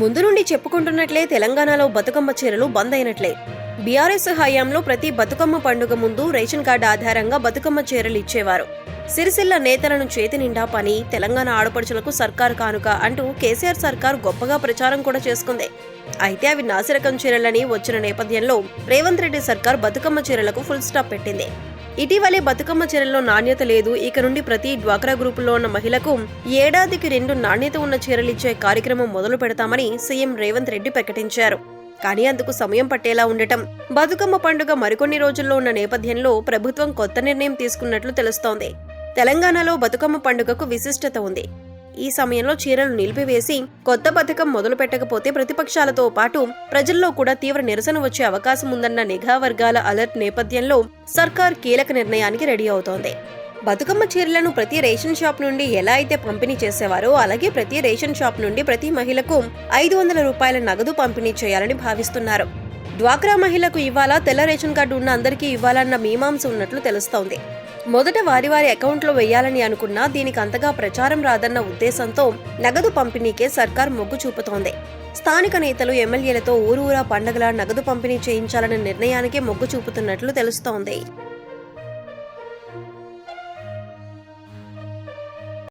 ముందు నుండి చెప్పుకుంటున్నట్లే తెలంగాణలో బతుకమ్మ చీరలు బంద్ అయినట్లే. బీఆర్ఎస్ హయాంలో ప్రతి బతుకమ్మ పండుగ ముందు రేషన్ కార్డు ఆధారంగా బతుకమ్మ చీరలు ఇచ్చేవారు. సిరిసిల్ల నేతలను చేతి నిండా పని తెలంగాణ ఆడపడుచులకు సర్కార్ కానుక అంటూ కేసీఆర్ సర్కార్ గొప్పగా ప్రచారం కూడా చేసుకుంది. అయితే అవి నాసిరకం చీరలని వచ్చిన నేపథ్యంలో రేవంత్ రెడ్డి సర్కార్ బతుకమ్మ చీరలకు ఫుల్ స్టాప్ పెట్టింది. ఇటీవలే బతుకమ్మ చీరల్లో నాణ్యత లేదు. ఇక నుండి ప్రతి డ్వాక్రా గ్రూపులో ఉన్న మహిళకు ఏడాదికి రెండు నాణ్యత ఉన్న చీరలిచ్చే కార్యక్రమం మొదలు పెడతామని సీఎం రేవంత్ రెడ్డి ప్రకటించారు. కానీ అందుకు సమయం పట్టేలా ఉండటం బతుకమ్మ పండుగ మరికొన్ని రోజుల్లో ఉన్న నేపథ్యంలో ప్రభుత్వం కొత్త నిర్ణయం తీసుకున్నట్లు తెలుస్తోంది. తెలంగాణలో బతుకమ్మ పండుగకు విశిష్టత ఉంది. ఈ సమయంలో చీరలు నిలిపివేసి కొత్త పథకం మొదలు పెట్టకపోతే ప్రతిపక్షాలతో పాటు ప్రజల్లో కూడా తీవ్ర నిరసన వచ్చే అవకాశం ఉందన్న నిఘా వర్గాల అలర్ట్ నేపథ్యంలో సర్కార్ కీలక నిర్ణయానికి రెడీ అవుతోంది. బతుకమ్మ చీరలను ప్రతి రేషన్ షాప్ నుండి ఎలా అయితే పంపిణీ చేసేవారో అలాగే ప్రతి రేషన్ షాప్ నుండి ప్రతి మహిళకు ఐదు వందల రూపాయల నగదు పంపిణీ చేయాలని భావిస్తున్నారు. డ్వాక్రా మహిళకు ఇవ్వాలా? తెల్ల రేషన్ కార్డు ఉన్న అందరికీ ఇవ్వాలన్న మీమాంస ఉన్నట్లు తెలుస్తోంది. మొదట వారి వారి అకౌంట్లో వేయాలని అనుకున్నా దీనికి అంతగా ప్రచారం రాదన్న ఉద్దేశంతో నగదు పంపిణీకే సర్కార్ మొగ్గు చూపుతోంది. స్థానిక నేతలు ఎమ్మెల్యేలతో ఊరూరా పండగల నగదు పంపిణీ చేయించాలన్న నిర్ణయానికే మొగ్గు చూపుతున్నట్లు తెలుస్తోంది.